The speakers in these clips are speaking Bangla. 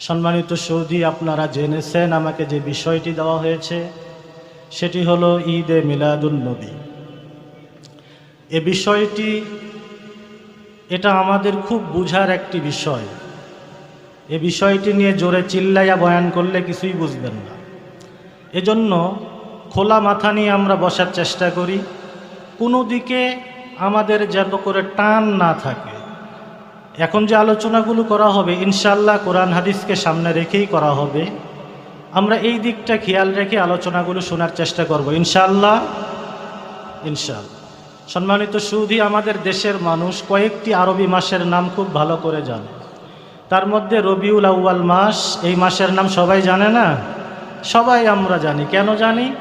সম্মানিত সৌদি, আপনারা জেনেছেন আমাকে যে বিষয়টি দেওয়া হয়েছে। সেটি হলো ঈদে মিলাদুন নবী। এ বিষয়টি, এটা আমাদের খুব বুঝার একটি বিষয়। এ বিষয়টি নিয়ে জোরে চিল্লাইয়া বয়ান করলে কিছুই বুঝবেন না। এজন্য খোলা মাথা নিয়ে আমরা বসার চেষ্টা করি। কোনো দিকে আমাদের যেন করে টান না থাকে। এখন যে আলোচনাগুলো করা হবে ইনশাল্লাহ কোরআন হাদিসকে সামনে রেখেই করা হবে। আমরা এই দিকটা খেয়াল রেখে আলোচনাগুলো শোনার চেষ্টা করব ইনশাল্লাহ ইনশাল্লাহ সম্মানিত সুধি, আমাদের দেশের মানুষ কয়েকটি আরবি মাসের নাম খুব ভালো করে জানে। তার মধ্যে রবিউল আউ্য়াল মাস, এই মাসের নাম সবাই জানে না? সবাই আমরা জানি। কেন জানি?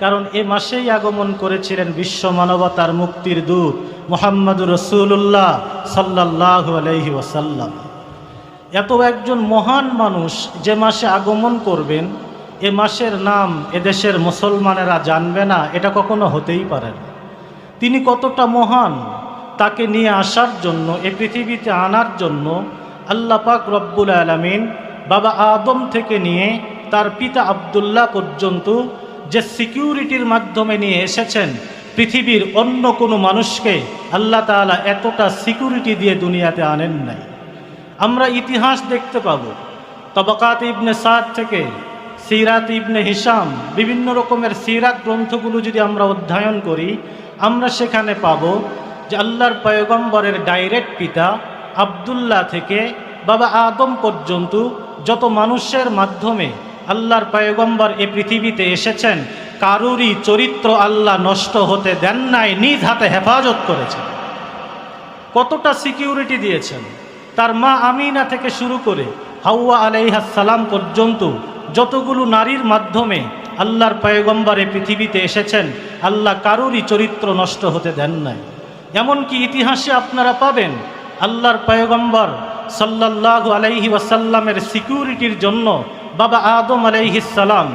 কারণ এ মাসেই আগমন করেছিলেন বিশ্ব মানবতার মুক্তির দূত মোহাম্মদুর রসুল্লাহ সাল্লাহ আলহি ওসাল্লাম এত একজন মহান মানুষ যে মাসে আগমন করবেন, এ মাসের নাম এদেশের মুসলমানেরা জানবে না, এটা কখনো হতেই পারে না। তিনি কতটা মহান, তাকে নিয়ে আসার জন্য, এ পৃথিবীতে আনার জন্য আল্লাহ পাক রব্বুল আলমিন বাবা আদম থেকে নিয়ে তার পিতা আবদুল্লাহ পর্যন্ত যে সিকিউরিটির মাধ্যমে নিয়ে এসেছেন, পৃথিবীর অন্য কোনো মানুষকে আল্লাহ তাআলা এতটা সিকিউরিটি দিয়ে দুনিয়াতে আনেন নাই। আমরা ইতিহাস দেখতে পাব। তবকাত ইবনে সাদ থেকে সিরাত ইবনে হিসাম বিভিন্ন রকমের সিরাত গ্রন্থগুলো যদি আমরা অধ্যয়ন করি, আমরা সেখানে পাব যে আল্লাহর পয়গম্বরের ডাইরেক্ট পিতা আবদুল্লাহ থেকে বাবা আদম পর্যন্ত যত মানুষের মাধ্যমে আল্লাহর পয়গম্বর এ পৃথিবীতে এসেছেন, কারুরই চরিত্র আল্লাহ নষ্ট হতে দেন নাই, নিজ হাতে হেফাজত করেছেন। কতটা সিকিউরিটি দিয়েছেন। তার মা আমিনা থেকে শুরু করে হাওয়া আলাইহাসালাম পর্যন্ত যতগুলো নারীর মাধ্যমে আল্লাহর পয়গম্বর এ পৃথিবীতে এসেছেন, আল্লাহ কারুরই চরিত্র নষ্ট হতে দেন নাই। এমনকি ইতিহাসে আপনারা পাবেন, আল্লাহর পয়গম্বর সাল্লাল্লাহু আলাইহি ওয়াসাল্লামের সিকিউরিটির জন্য বাবা আদম আলাইহিসাল্লাম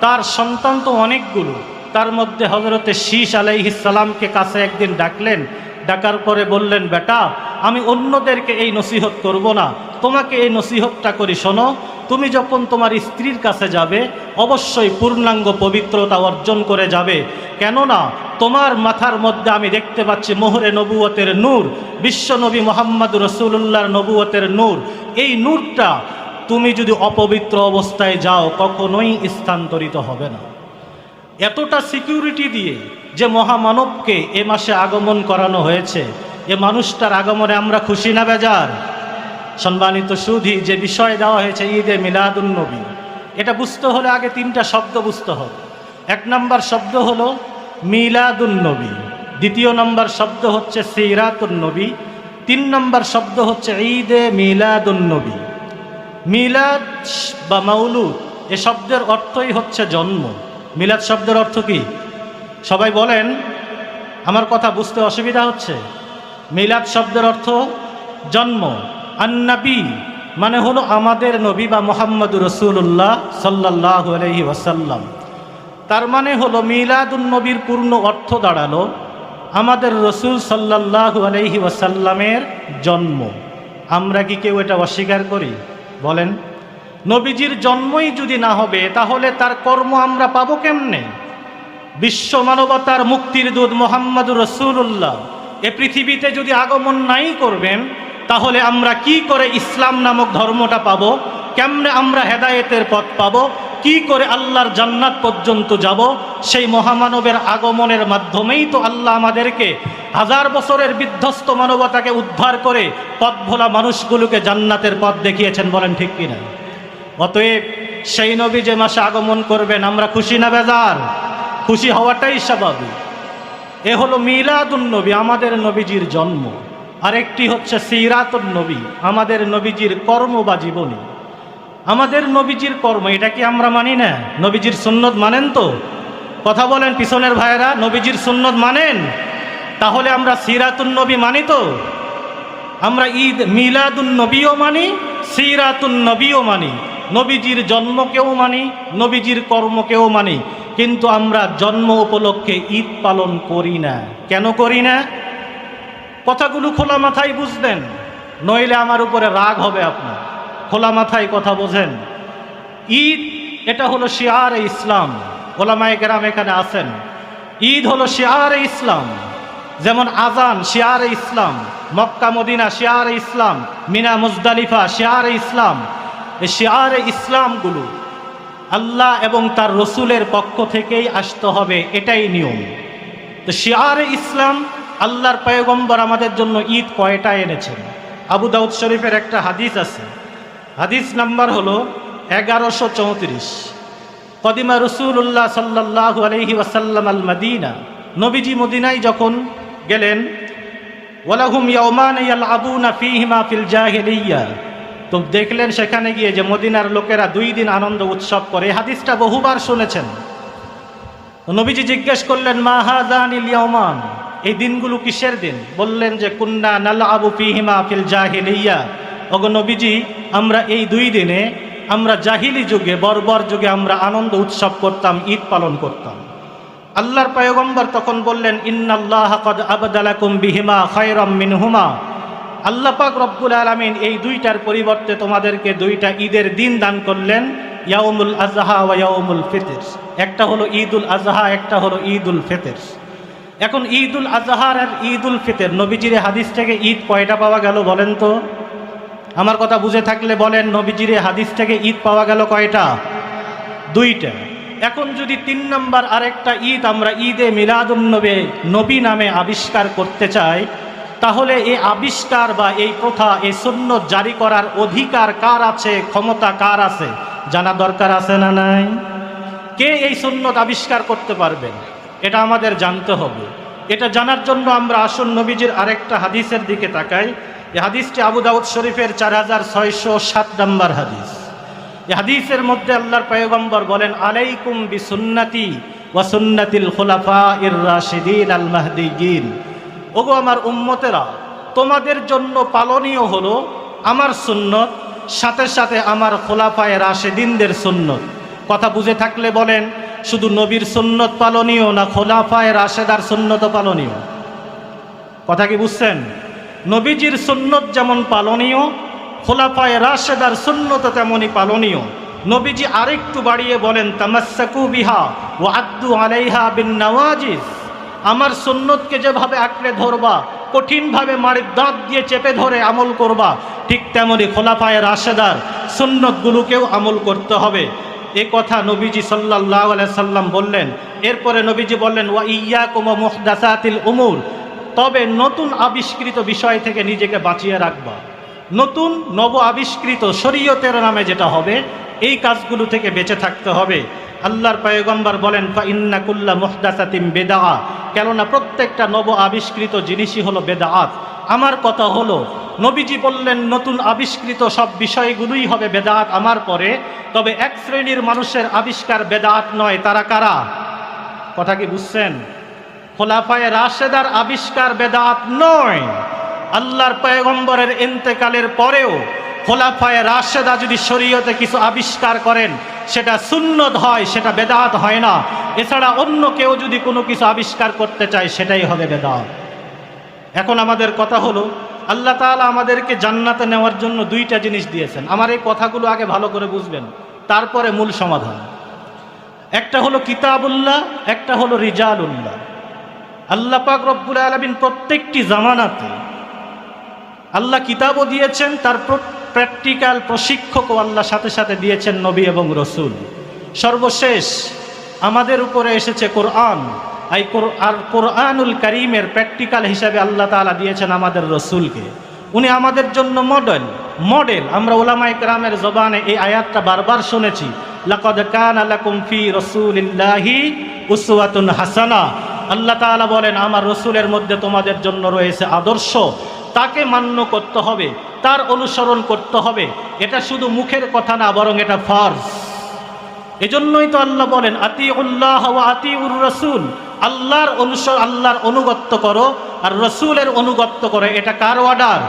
তার সন্তান তো অনেকগুলো। তার মধ্যে হজরতে শীষ আলাইহিসাল্লামকে কাছে একদিন ডাকলেন। ডাকার পরে বললেন, বেটা, আমি অন্যদেরকে এই নসিহত করব না। তোমাকে এই নসিহতটা করি, শোনো। তুমি যখন তোমার স্ত্রীর কাছে যাবে, অবশ্যই পূর্ণাঙ্গ পবিত্রতা অর্জন করে যাবে। কেননা, তোমার মাথার মধ্যে আমি দেখতে পাচ্ছি মোহরে নবুয়তের নূর বিশ্বনবী মোহাম্মদ রসুল্লাহর নবুয়তের নূর। এই নূরটা তুমি যদি অপবিত্র অবস্থায় যাও, কখনোই স্থানান্তরিত হবে না। এতটা সিকিউরিটি দিয়ে যে মহামানবকে এ মাসে আগমন করানো হয়েছে, এ মানুষটার আগমনে আমরা খুশি না, বেজার? সম্মানিত সুধি, যে বিষয় দেওয়া হয়েছে ঈদে মিলাদুল নবী, এটা বুঝতে হলে আগে তিনটা শব্দ বুঝতে হবে। এক নম্বর শব্দ হলো মিলাদুল নবী, দ্বিতীয় নম্বর শব্দ হচ্ছে সিরাতুল নবী, তিন নম্বর শব্দ হচ্ছে ঈদে মিলাদুল নবী। মিলাদ বা মাউলুদ, এ শব্দের অর্থই হচ্ছে জন্ম। মিলাদ শব্দের অর্থ কি? সবাই বলেন, আমার কথা বুঝতে অসুবিধা হচ্ছে। মিলাদ শব্দের অর্থ জন্ম। আন্নাবি মানে হলো আমাদের নবী বা মোহাম্মদ রসুল্লাহ সাল্লাহ আলহি ওয়াসাল্লাম। তার মানে হলো মিলাদুন নবীর পূর্ণ অর্থ দাঁড়াল আমাদের রসুল সাল্লাহ আলহি ওয়াসাল্লামের জন্ম। আমরা কি কেউ এটা অস্বীকার করি? বলেন, নবীজির জন্মই যদি না হবে, তাহলে তার কর্ম আমরা পাবো কেমনে? বিশ্ব মানবতার মুক্তির দূত মোহাম্মদুর রসুল্লাহ এ পৃথিবীতে যদি আগমন নাই করবেন, তাহলে আমরা কি করে ইসলাম নামক ধর্মটা পাব? কেমনে আমরা হেদায়েতের পথ পাব? কি করে আল্লাহর জান্নাত পর্যন্ত যাব? সেই মহামানবের আগমনের মাধ্যমেই তো আল্লাহ আমাদেরকে হাজার বছরের বিধ্বস্ত মানবতাকে উদ্ধার করে পথ ভোলা মানুষগুলোকে জান্নাতের পথ দেখিয়েছেন, বলেন ঠিক কিনা? অতএব সেই নবী যে মাসে আগমন করবেন, আমরা খুশি না বেজার? খুশি হওয়াটাই স্বাভাবিক। এ হলো মিলাদুন নবী, আমাদের নবীজির জন্ম। আরেকটি হচ্ছে সিরাতুন নবী, আমাদের নবীজির কর্ম বা জীবনী আমাদের নবীজির কর্ম, এটা কি আমরা মানি না? নবীজির সুন্নত মানেন তো? কথা বলেন পিছনের ভাইয়েরা, নবীজির সুন্নত মানেন? তাহলে আমরা সিরাতুন নবী মানি তো? আমরা ঈদ মিলাদুন নবীও মানি, সিরাতুন নবীও মানি। নবীজির জন্মকেও মানি, নবীজির কর্মকেও মানি। কিন্তু আমরা জন্ম উপলক্ষে ঈদ পালন করি না। কেন করি না? কথাগুলো খোলা মাথায় বুঝবেন নইলে আমার উপরে রাগ হবে আপনার। খোলা মাথায় কথা বোঝেন। ঈদ, এটা হলো শিয়ার ইসলাম। ওলামায় গ্রাম এখানে আছেন। ঈদ হলো শিয়ার ইসলাম। যেমন আজান, শিয়ার ইসলাম। মক্কা, মদিনা, শিয়ার ইসলাম। মিনা, মুজদালিফা, শিয়ার ইসলাম। এই শিয়ার ইসলামগুলো আল্লাহ এবং তার রসুলের পক্ষ থেকেই আসতে হবে, এটাই নিয়ম। তো শিয়ার ইসলাম, আল্লাহর পয়গম্বর আমাদের জন্য ঈদ কয়টা এনেছেন? আবু দাউদ শরীফের একটা হাদিস আছে। হাদিস নাম্বার হলো এগারোশো চৌত্রিশ। কদিমা রসুল্লাহ সাল্লাহ আলহি ওয়াসাল্লাম আল মদিনা নবীজি মদিনায় যখন গেলেন, ওয়ালাহুম ইয়াউমান ইয়ালআবুনা ফীহিমা ফিল জাহিলিয়্যা তো দেখলেন সেখানে গিয়ে যে মদিনার লোকেরা দুই দিন আনন্দ উৎসব করে। হাদিসটা বহুবার শুনেছেন। নবীজি জিজ্ঞেস করলেন, মা হাজানিল ইয়াউমান এই দিনগুলো কিসের দিন? বললেন যে, কুন্না নাল আবু ফিহিমা ফিল জাহিলিয়্যা ওগো নবীজি, আমরা এই দুই দিনে আমরা জাহিলি যুগে, বর্বর যুগে আমরা আনন্দ উৎসব করতাম, ঈদ পালন করতাম। আল্লাহর পয়গম্বর তখন বললেন, ইন্নাল্লাহ বিহিমা খায়রাম মিনহুমা। আল্লাহ পাক রব্বুল আলামিন এই দুইটার পরিবর্তে তোমাদেরকে দুইটা ঈদের দিন দান করলেন, ইয়াউমুল আজহা ওয়া ইয়াউমুল ফিতর। একটা হলো ঈদুল আজহা, একটা হলো ঈদুল ফিতর। এখন ঈদুল আজহার আর ঈদুল ফিতর, নবীজির হাদিস থেকে ঈদ কয়টা পাওয়া গেল বলেন তো? আমার কথা বুঝে থাকলে বলেন, নবীজির হাদিস থেকে ঈদ পাওয়া গেল কয়টা? দুইটা। এখন যদি তিন নম্বর আরেকটা ঈদ আমরা ঈদে মিলাদুন্নবে নবী নামে আবিষ্কার করতে চাই, তাহলে এই আবিষ্কার বা এই প্রথা, এই সুন্নত জারি করার অধিকার কার আছে, ক্ষমতা কার আছে, জানা দরকার আছে না নাই? কে এই সুন্নত আবিষ্কার করতে পারবেন এটা আমাদের জানতে হবে। এটা জানার জন্য আমরা আসন নবীজির আরেকটা হাদিসের দিকে তাকাই। এই হাদিসটি আবু দাউদ শরীফের চার হাজার ছয়শো সাত নম্বর হাদিস। এই হাদিসের মধ্যে আল্লাহর পয়গম্বর বলেন, আলাইকুম বি সুন্নাতি ওয়া সুন্নাতিল খুলাফা ইর রাশিদিন আল মাহদিয়িন। ওগো আমার উম্মতেরা, তোমাদের জন্য পালনীয় হলো আমার সুন্নত, সাথে সাথে আমার খোলাফায় রাশেদিনদের সুন্নত। কথা বুঝে থাকলে বলেন, শুধু নবীর সুন্নত পালনীয় না খোলাফায় রাশেদার সুন্নত পালনীয়? কথা কি বুঝছেন? নবীজির সুন্নত যেমন পালনীয়, খোলাফায় রাশেদার সুন্নত তেমনই পালনীয়। নবীজি আরেকটু বাড়িয়ে বলেন, তামাসাকু বিহা ও আব্দু আলাইহা বিন নওয়াজিজ। আমার সুন্নতকে যেভাবে আঁকড়ে ধরবা, কঠিনভাবে মারির দাঁত দিয়ে চেপে ধরে আমল করবা, ঠিক তেমনি খোলাফায় রাশেদার সুন্নতগুলোকেও আমল করতে হবে। এ কথা নবীজি সাল্লাহ সাল্লাম বললেন। এরপরে নবীজি বললেন, ওয়া ইয়া কুম মুহদাসাতিল উমুর। তবে নতুন আবিষ্কৃত বিষয় থেকে নিজেকে বাঁচিয়ে রাখবা। নতুন, নব আবিষ্কৃত শরীয়তের নামে যেটা হবে, এই কাজগুলো থেকে বেঁচে থাকতে হবে। আল্লাহর পয়গম্বর বলেন ইন্নাকুল্লা মুহদাসাতিম বেদা কেননা প্রত্যেকটা নব আবিষ্কৃত জিনিসই হলো বেদাআত। আমার কথা হলো, নবীজি বললেন, নতুন আবিষ্কৃত সব বিষয়গুলোই হবে বেদাত আমার পরে। তবে এক শ্রেণির মানুষের আবিষ্কার বেদাত নয়। তারা কারা? কথা কি বুঝছেন? খোলাফায় রাশেদার আবিষ্কার বেদাত নয়। আল্লাহর পয়গম্বরের ইন্তেকালের পরেও খোলাফায় রাশেদা যদি শরীয়তে কিছু আবিষ্কার করেন, সেটা সুন্নত হয়, সেটা বেদাত হয় না। এছাড়া অন্য কেউ যদি কোনো কিছু আবিষ্কার করতে চায়, সেটাই হবে বেদাত। এখন আমাদের কথা হলো, আল্লাহ তাআলা আমাদেরকে জান্নাতে নেওয়ার জন্য দুইটা জিনিস দিয়েছেন। আমার এই কথাগুলো আগে ভালো করে বুঝবেন, তারপরে মূল সমাধান। একটা হলো কিতাবুল্লাহ, একটা হলো রিজালুল্লাহ। আল্লাহ পাক রব্বুল আলমিন প্রত্যেকটি জামানাতে আল্লাহ কিতাবও দিয়েছেন, তার প্র্যাকটিক্যাল প্রশিক্ষকও আল্লাহ সাথে সাথে দিয়েছেন নবী এবং রসুল। সর্বশেষ আমাদের উপরে এসেছে কোরআন। এই আর কোরআনুল করিমের প্র্যাকটিক্যাল হিসাবে আল্লাহ তালা দিয়েছেন আমাদের রসুলকে। উনি আমাদের জন্য মডেল মডেল আমরা ওলামাই গ্রামের জবানে এই আয়াতটা বারবার শুনেছি। লাকদ কান আলাকুম ফি রসুলিল্লাহি উসওয়াতুন হাসানা। আল্লাহ তাআলা বলেন, আমার রসুলের মধ্যে তোমাদের জন্য রয়েছে আদর্শ। তাকে মান্য করতে হবে, তার অনুসরণ করতে হবে। এটা শুধু মুখের কথা না, বরং এটা ফর্জ। এজন্যই তো আল্লাহ বলেন আতি উল্লাহ আতি উর রসুল। আল্লাহর অনুসর আল্লাহর অনুগত্য করো, আর রসুলের অনুগত্য করো, এটা কার অর্ডার?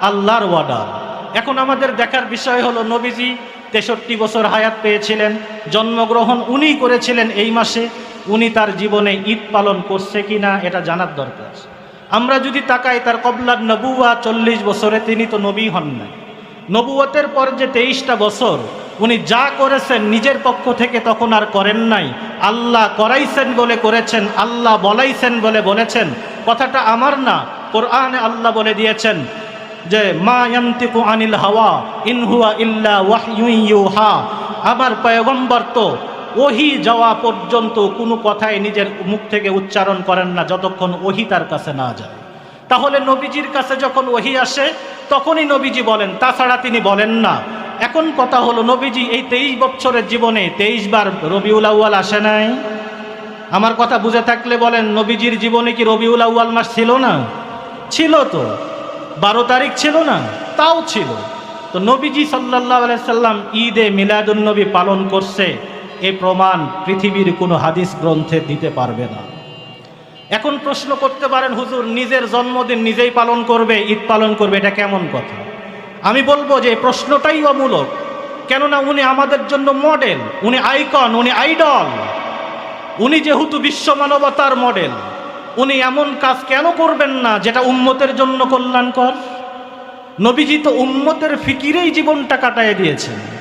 আল্লাহর অর্ডার। এখন আমাদের দেখার বিষয় হলো, নবীজি তেষট্টি বছর হায়াত পেয়েছিলেন, জন্মগ্রহণ উনি করেছিলেন এই মাসে। উনি তার জীবনে ঈদ পালন করছে কি না এটা জানার দরকার আমরা যদি তাকাই তার কবলার নবুয়া চল্লিশ বছরে, তিনি তো নবী হন নাই। নবুয়তের পর যে তেইশটা বছর উনি যা করেছেন নিজের পক্ষ থেকে তখন আর করেন নাই। আল্লাহ করাইছেন বলে করেছেন, আল্লাহ বলাইছেন বলে বলেছেন। কথাটা আমার না, কোরআনে আল্লাহ বলে দিয়েছেন যে, মা ইয়ান্তিকু আনিল হাওয়া ইনহুয়া ইল্লা ওয়াহইউহা আমার পয়গম্বর তো ওহি যাওয়া পর্যন্ত কোনো কথাই নিজের মুখ থেকে উচ্চারণ করেন না যতক্ষণ ওহি তার কাছে না যায়। তাহলে নবীজির কাছে যখন ওহি আসে, তখনই নবীজি বলেন, তাছাড়া তিনি বলেন না। এখন কথা হলো, নবীজি এই তেইশ বছরের জীবনে তেইশ বার রবিউল আউ্য়াল আসে নাই। আমার কথা বুঝে থাকলে বলেন, নবীজির জীবনে কি রবিউল আউ্য়াল মাস ছিল না? ছিল তো। বারো তারিখ ছিল না? তাও ছিল। তো নবীজি সাল্লাহ সাল্লাম ঈদে মিলাদুন্নবী পালন করছে। এ প্রমাণ পৃথিবীর কোনো হাদিস গ্রন্থে দিতে পারবে না। এখন প্রশ্ন করতে পারেন, হুজুর, নিজের জন্মদিন নিজেই পালন করবে, ঈদ পালন করবে, এটা কেমন কথা? আমি বলব যে প্রশ্নটাই অমূলক, কেননা উনি আমাদের জন্য মডেল উনি আইকন উনি আইডল উনি যেহেতু বিশ্ব মানবতার মডেল উনি এমন কাজ কেন করবেন না যেটা উম্মতের জন্য কল্যাণকর? নবীজি তো উম্মতের ফিকিরেই জীবনটা কাটায় দিয়েছেন।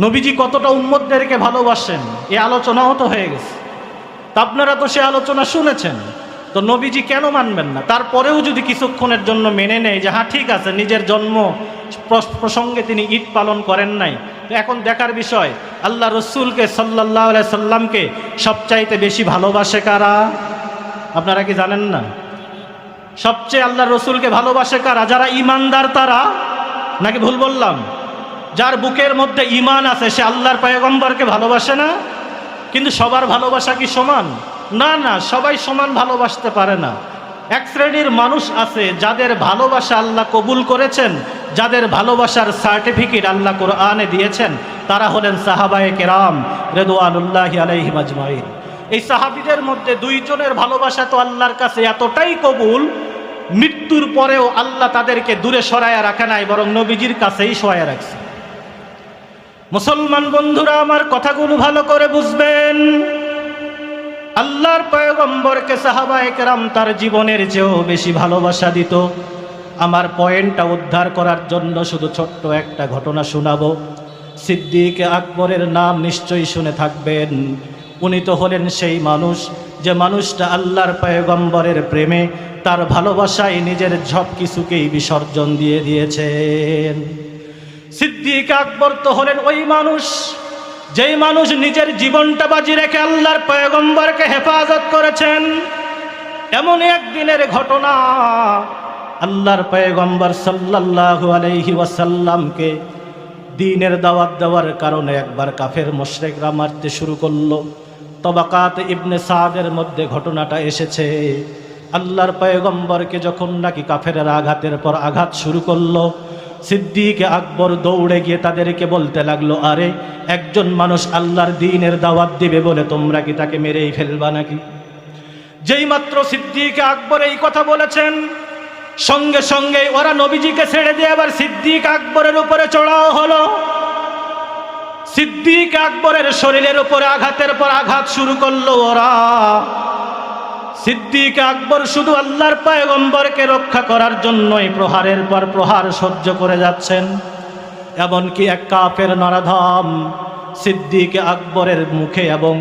নবীজি কতটা উম্মতদেরকে ভালোবাসেন, এ আলোচনাও তো হয়ে গেছে। তা আপনারা তো সে আলোচনা শুনেছেন। তো নবীজি কেন মানবেন না? তারপরেও যদি কিছুক্ষণের জন্য মেনে নেয় যে হ্যাঁ ঠিক আছে, নিজের জন্ম প্রস- প্রসঙ্গে তিনি ঈদ পালন করেন নাই। এখন দেখার বিষয়, আল্লাহ রসুলকে সাল্লাহ সাল্লামকে সবচাইতে বেশি ভালোবাসে কারা? আপনারা কি জানেন না? সবচেয়ে আল্লাহ রসুলকে ভালোবাসে কারা? যারা ইমানদার তারা? নাকি ভুল বললাম? যার বুকের মধ্যে ইমান আছে, সে আল্লাহর পয়গম্বরকে ভালোবাসে না? কিন্তু সবার ভালোবাসা কি সমান? না না, সবাই সমান ভালোবাসতে পারে না। এক শ্রেণির মানুষ আছে যাদের ভালোবাসা আল্লাহ কবুল করেছেন, যাদের ভালোবাসার সার্টিফিকেট আল্লাহ কোরআনে দিয়েছেন, তারা হলেন সাহাবায়ে কেরাম রেদওয়ানুল্লাহ আলাইহিম আজমাইন। এই সাহাবিদের মধ্যে দুইজনের ভালোবাসা তো আল্লাহর কাছে এতটাই কবুল, মৃত্যুর পরেও আল্লাহ তাদেরকে দূরে সরাইয়া রাখে নাই, বরং নবীজির কাছেই সরাইয়া রাখছে। মুসলমান বন্ধুরা, আমার কথাগুলো ভালো করে বুঝবেন। আল্লাহর পয়গম্বরকে সাহাবায়ে কেরাম তার জীবনের চেয়েও বেশি ভালোবাসা দিত। আমার পয়েন্টটা উদ্ধার করার জন্য শুধু ছোট্ট একটা ঘটনা শোনাবো। সিদ্দিক আকবরের নাম নিশ্চয়ই শুনে থাকবেন। উনি তো হলেন সেই মানুষ, যে মানুষটা আল্লাহর পয়গম্বরের প্রেমে তার ভালোবাসায় নিজের সব কিছুকেই বিসর্জন দিয়ে দিয়েছেন। সিদ্দিক আকবর তো হলেন ওই মানুষ। যেই মানুষ নিজের জীবনটা বাজি রেখে আল্লাহর পয়গম্বরকে হেফাজত করেছেন এমন একদিনের ঘটনা আল্লাহর পয়গম্বর সাল্লাল্লাহু আলাইহি ওয়াসাল্লামকে দিনের দাওয়াত দেওয়ার কারণে একবার কাফের মোশরেকরা মারতে শুরু করল। তবাকাত ইবনে সাদের মধ্যে ঘটনাটা এসেছে। আল্লাহর পয়গম্বরকে যখন নাকি কাফেরের আঘাতের পর আঘাত শুরু করল সিদ্দিকে আকবর দৌড়ে গিয়ে তাদেরকে বলতে লাগল, আরে, একজন মানুষ আল্লাহর দিনের দাওয়াত দিবে বলে তোমরা কি তাকে মেরেই ফেলবা নাকি? যেই মাত্র সিদ্দিকে আকবর এই কথা বলেছেন, সঙ্গে সঙ্গে ওরা নবীজিকে ছেড়ে দিয়ে আবার সিদ্দিক আকবরের উপরে চড়াও হলো। সিদ্দিক আকবরের শরীরের উপরে আঘাতের পর আঘাত শুরু করল ওরা। সিদ্দিক আকবর শুধু আল্লাহর পায়গম্বরকে রক্ষা করার জন্যই প্রহারের পর প্রহার সহ্য করে যাচ্ছেন। এমনকি এক কাফের নরাধম সিদ্দিক আকবরের মুখে এবং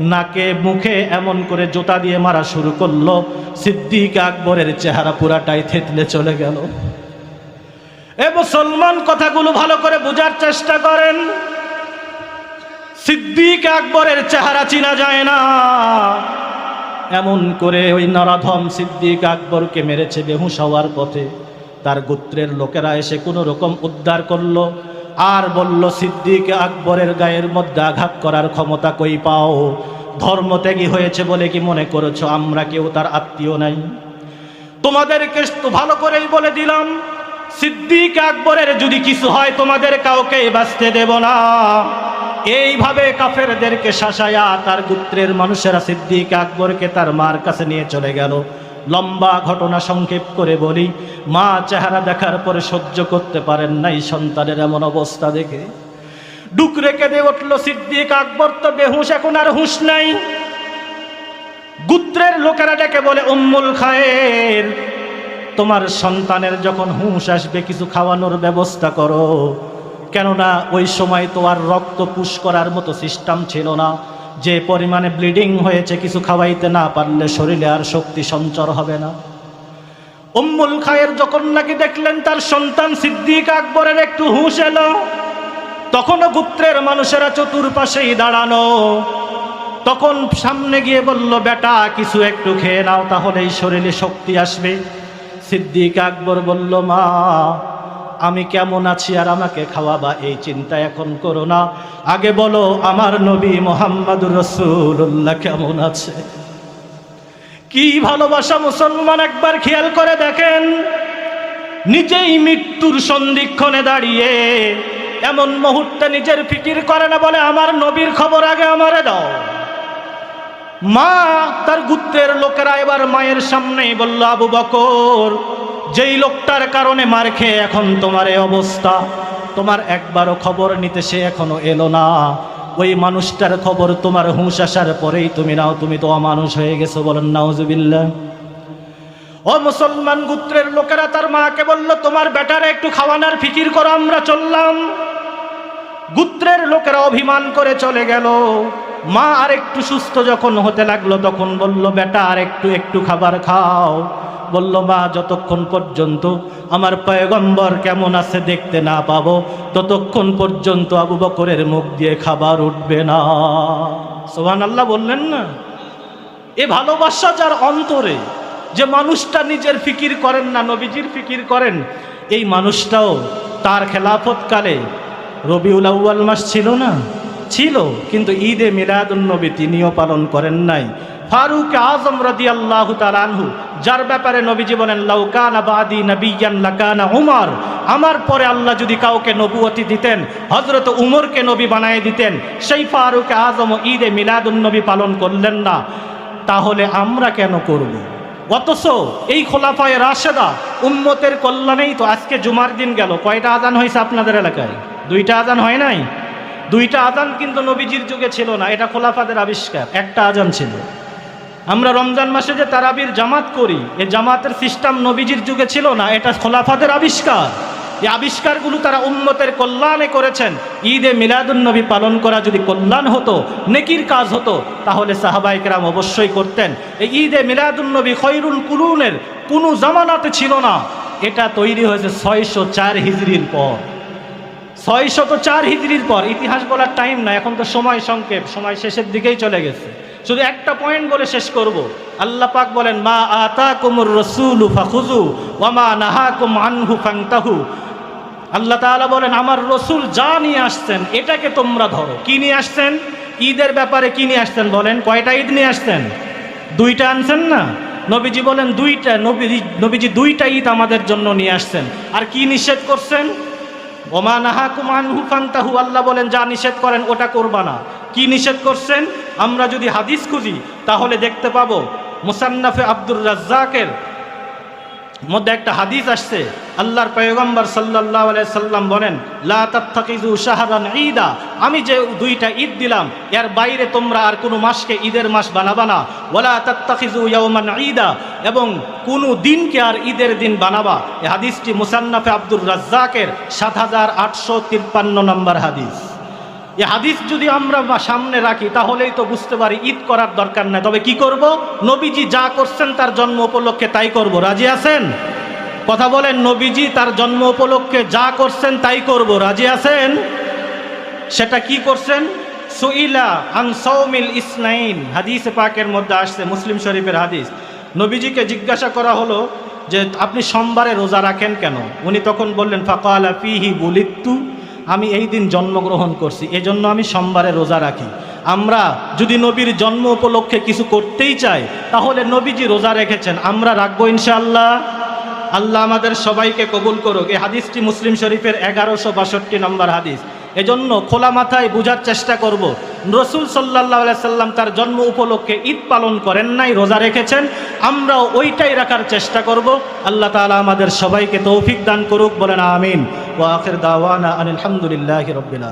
নাকে মুখে এমন করে জোতা দিয়ে মারা শুরু করল। সিদ্দিক আকবরের চেহারা পুরাটাই থেতলে চলে গেল। এ মুসলমান কথাগুলো ভালো করে বোঝার চেষ্টা করেন। সিদ্দিক আকবরের চেহারা চিনা যায় না। এমন করে ওই নরাধম সিদ্দিক আকবরকে মেরেছে বেহুশ হওয়ার পথে। তার গোত্রের লোকেরা এসে কোনো রকম উদ্ধার করল আর বলল, সিদ্দিক আকবরের গায়ের মধ্যে আঘাত করার ক্ষমতা কই পাও? ধর্মত্যাগী হয়েছে বলে কি মনে করেছ? আমরা কেউ তার আত্মীয় নাই। তোমাদেরকে ভালো করেই বলে দিলাম, সিদ্দিক আকবরের যদি কিছু হয় তোমাদের কাউকে বাঁচতে দেব না। এইভাবে কাফেরদেরকে শাসায়া তার গুত্রের মানুষেরা সিদ্দিক আকবরকে তার মার কাছে নিয়ে চলে গেল। লম্বা ঘটনা সংক্ষেপ করে বলি, মা চেহারা দেখার পরে সহ্য করতে পারেন নাই সন্তানের এমন অবস্থা দেখে। ডুকরে কেঁদে উঠল সিদ্দিক আকবর, তো বেহুশ, এখন আর হুঁশ নাই। গুত্রের লোকেরা ডেকে বলে, উম্মুল খায়ের, তোমার সন্তানের যখন হুঁশ আসবে, কিছু খাওয়ানোর ব্যবস্থা করো। কেননা ওই সময় তো আর রক্ত পুশ করার মতো সিস্টেম ছিল না। যে পরিমাণে ব্লিডিং হয়েছে কিছু খাওয়াইতে না পারলে শরীরে আর শক্তি সঞ্চর হবে না। উম্মুল খায়ের যখন নাকি দেখলেন তার সন্তান সিদ্দিক আকবরের একটু হুঁশ এলো, তখনও গুত্রের মানুষেরা চতুর্পাশেই দাঁড়ানো। তখন সামনে গিয়ে বলল, বেটা, কিছু একটু খেয়ে নাও তাহলে এই শরীরে শক্তি আসবে। সিদ্দিক আকবর বলল, মা আমি কেমন আছি আর আমাকে খাওয়াবা এই চিন্তা এখন করো না। আগে বলো, আমার নবী মোহাম্মদুর রসুল্লাহ কেমন আছে? কি ভালোবাসা মুসলমান একবার খেয়াল করে দেখেন। নিজেই মৃত্যুর সন্ধিক্ষণে দাঁড়িয়ে এমন মুহূর্তে নিজের ফিকির করে না বলে, আমার নবীর খবর আগে আমারে দাও। মা তার গুত্রের লোকেরা এবার মায়ের সামনেই বলল, আবু বকর যেই লোকটার কারণে মার খেয়ে এখন তোমার এই অবস্থা, তোমার একবারও খবর নিতে সে এখনও এলো না। ওই মানুষটার খবর তোমার হুঁশ আসার পরেই তুমি নাও, তুমি তো অমানুষ হয়ে গেছো বলেন নাউজুবিল্লা ও মুসলমান গুত্রের লোকেরা, তার মাকে বলল, তোমার বেটারে একটু খাওয়ানোর ফিকির করো, আমরা চললাম। গুত্রের লোকেরা অভিমান করে চলে গেল। মা আর একটু সুস্থ যখন হতে লাগল, তখন বলল, বেটা আর একটু একটু খাবার খাও। বলল, মা, যতক্ষণ পর্যন্ত আমার পয়গম্বর কেমন আছে দেখতে না পাবো, ততক্ষণ পর্যন্ত আবু বকরের মুখ দিয়ে খাবার উঠবে না। সোহান আল্লাহ বললেন না। এ ভালোবাসা যার অন্তরে, যে মানুষটা নিজের ফিকির করেন না, নবীজির ফিকির করেন, এই মানুষটাও তার খেলাফতকালে রবিউল আউ্য়াল মাস ছিল না? ছিল, কিন্তু ঈদে মিলাদুন্নবী তিনিও পালন করেন নাই। ফারুক আজম রদি আল্লাহ তালানহু যার ব্যাপারে নবীজি বলেন লাউকানা বাদি নবিয়ান লাকানা উমর। আমার পরে আল্লাহ যদি কাউকে নবুয়তি দিতেন হজরত উমরকে নবী বানায় দিতেন, সেই ফারুক আজম ঈদে মিলাদুন্নবী পালন করলেন না। তাহলে আমরা কেন করব? অথচ এই খোলাফায় রাশেদা উম্মতের কল্যাণেই তো আজকে জুমার দিন গেল। কয়টা আজান হয়েছে আপনাদের এলাকায়? দুইটা আজান হয় নাই? দুইটা আজান কিন্তু নবীজির যুগে ছিল না, এটা খোলাফাদের আবিষ্কার। একটা আজান ছিল। আমরা রমজান মাসে যে তারাবির জামাত করি এই জামাতের সিস্টেম নবীজির যুগে ছিল না, এটা খোলাফাদের আবিষ্কার। এই আবিষ্কারগুলো তারা উম্মতের কল্যাণে করেছেন। ঈদে মিলাদুন্নবী পালন করা যদি কল্যাণ হতো, নেকির কাজ হতো, তাহলে সাহাবাইকেরাম অবশ্যই করতেন। এই ঈদে মিলাদুন্নবী খৈরুল কুলুনের কোনো জামানাতে ছিল না। এটা তৈরি হয়েছে ছয়শো চার হিজড়ির পর। ছয়শত চার হিজড়ির পর, ইতিহাস বলার টাইম না এখন তো সময় সংক্ষেপ, সময় শেষের দিকেই চলে গেছে। শুধু একটা পয়েন্ট বলে শেষ করব। আল্লাহ পাক বলেন, মা আতা কুমুর রসুল ফাখুজু ওয়ামা নাহা কুম আনহু ফাংতাহু আল্লাহ তাআলা বলেন, আমার রসুল যা নিয়ে আসছেন, এটাকে তোমরা ধরো। কি নিয়ে আসছেন? ঈদের ব্যাপারে কি নিয়ে আসছেন বলেন? কয়টা ঈদ নিয়ে আসছেন? দুইটা আনছেন না? নবীজি বলেন, দুইটা, নবীজি নবীজি দুইটা ঈদ আমাদের জন্য নিয়ে আসছেন। আর কি নিষেধ করছেন? ওমা আল্লাহ বলেন, যা নিষেধ করেন ওটা করবা না। কি নিষেধ করছেন? আমরা যদি হাদিস খুঁজি, তাহলে দেখতে পাবো, মুসান্নাফে আব্দুর রাজ্জাকের মধ্যে একটা হাদিস আসছে। আল্লাহর পয়গম্বর সাল্লাহ সাল্লাম বলেন, লা তাত্তাকিজু শাহরান ঈদা। আমি যে দুইটা ঈদ দিলাম, এর বাইরে তোমরা আর কোনো মাসকে ঈদের মাস বানাবা না। ওলা তাত্তাকিজু ইয়াউমান ঈদা। এবং কোনো দিনকে আর ঈদের দিন বানাবা। এই হাদিসটি মুসান্নাফে আব্দুর রাজ্জাকের সাত হাজার আটশো তিপ্পান্ন নম্বর হাদিস। এ হাদিস যদি আমরা সামনে রাখি, তাহলেই তো বুঝতে পারি ঈদ করার দরকার নাই। তবে কি করব? নবীজি যা করছেন তার জন্ম উপলক্ষে তাই করব। রাজি আছেন? কথা বলেন, নবীজি তার জন্ম উপলক্ষে যা করছেন তাই করব। রাজি আছেন? সেটা কি করছেন? সুইলা আন সৌমিল ইসনাইন। হাদিস পাকের মধ্যে আসছে, মুসলিম শরীফের হাদিস। নবীজিকে জিজ্ঞাসা করা হলো যে, আপনি সোমবারে রোজা রাখেন কেন? উনি তখন বললেন, ফাকালা ফিহি বুলিত্তু, আমি এই দিন জন্মগ্রহণ করছি, এজন্য আমি সোমবারে রোজা রাখি। আমরা যদি নবীর জন্ম উপলক্ষে কিছু করতেই চাই, তাহলে নবীজি রোজা রেখেছেন, আমরা রাখব ইনশাআল্লাহ। আল্লাহ আমাদের সবাইকে কবুল করুক। এই হাদিসটি মুসলিম শরীফের এগারোশো বাষট্টি নম্বর হাদিস। এজন্য খোলা মাথায় বোঝার চেষ্টা করব। রসুল সাল্লাহ সাল্লাম তার জন্ম উপলক্ষে ঈদ পালন করেন নাই, রোজা রেখেছেন। আমরাও ওইটাই রাখার চেষ্টা করব। আল্লাহ তালা আমাদের সবাইকে তৌফিক দান করুক বলেন, আমিন। ও আখের দাওয়ানা আলহামদুলিল্লাহ রবিল্লা